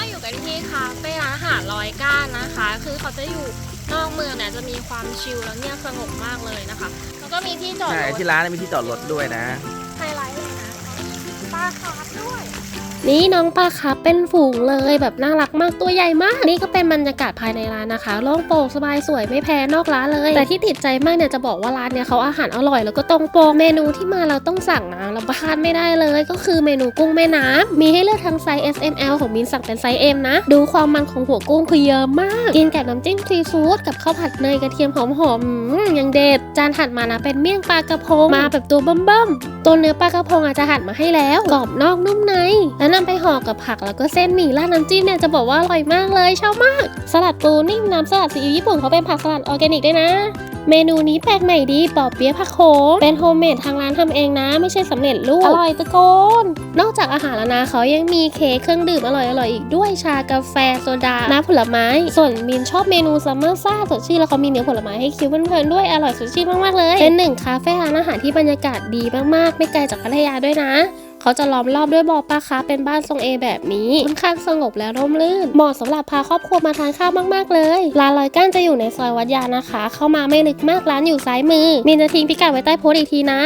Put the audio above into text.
เราอยู่กันที่คาเฟ่ร้านอาหารลอยก้านนะคะ คือเขาจะอยู่นอกเมืองเนี่ยจะมีความชิลแล้วเงียบสงบมากเลยนะคะ แล้วก็มีที่จอดใช่รถที่ร้านมีที่จอดรถด้วยนะ ไฮไลท์เลยนะปลาคาร์ฟด้วย นี่น้องปลาครับเป็นฝูงเลยแบบน่ารักมากตัวใหญ่มาก นี่ก็เป็นบรรยากาศภายในร้านนะคะโล่งโปร่งสบายสวยไม่แพ้นอกร้านเลย แต่ที่ติดใจมากเนี่ยจะบอกว่าร้านเนี่ยเขาอาหารอร่อยแล้วก็ตรงโปรเมนูที่มาเราต้องสั่งนะเราพลาดไม่ได้เลย ก็คือเมนูกุ้งแม่น้ำมีให้เลือกทั้งไซส์ S M L ของมินสั่งเป็นไซส์ M นะ ดูความมันของหัวกุ้งคือเยอะมาก กินกับน้ำจิ้มซีฟู้ดกับข้าวผัดเนยกระเทียมหอมๆยังเด็ดจานถัดมานะเป็นเมี่ยงปลากระพงมาแบบตัวเบิ่มๆตัวเนื้อปลากระพงอาจจะหั่นมาให้แล้วกรอบนอกนุ่มใน แล้วนำไปห่อกับผักแล้วก็เส้นหมี่ราดน้ำจิ้มเนี่ยจะบอกว่าอร่อยมากเลยชอบมาก สลัดปูนิ่มน้ำสลัดซีอิ๊วญี่ปุ่นเขาเป็นผักสลัดออร์แกนิกด้วยนะเมนูนี้แปลกใหม่ดีปอเปี๊ยะผักโขมเป็นโฮมเมดทางร้านทำเองนะ ไม่ใช่สำเร็จรูปอร่อยตะโกน นอกจากอาหารแล้วนะเขายังมีเค้กเครื่องดื่มอร่อยๆอีกด้วยชากาแฟโซดา น้ำผลไม้ ส่วนมินชอบเมนูซัมเมอร์ซ่าสดชื่นแล้วเขามีเนื้อผลไม้ให้คิวเพลินๆด้วยอร่อยสดชื่นมากๆเลย เป็นหนึ่งคาเฟ่ร้านอาหารที่บรรยากาศดีมากๆ ไม่ไกลจากพัทยาด้วยนะ เขาจะล้อมรอบด้วยบ่อปลาคาร์ฟเป็นบ้านทรงเอแบบนี้ค่อนข้างสงบและร่มรื่น เหมาะสำหรับพาครอบครัวมาทานข้าวมากๆเลยร้านลอยก้านจะอยู่ในซอยวัดยานะคะ เข้ามาไม่ลึกมากร้านอยู่ซ้ายมือมีจะทิ้งพิกัดไว้ใต้โพสต์อีกทีนะ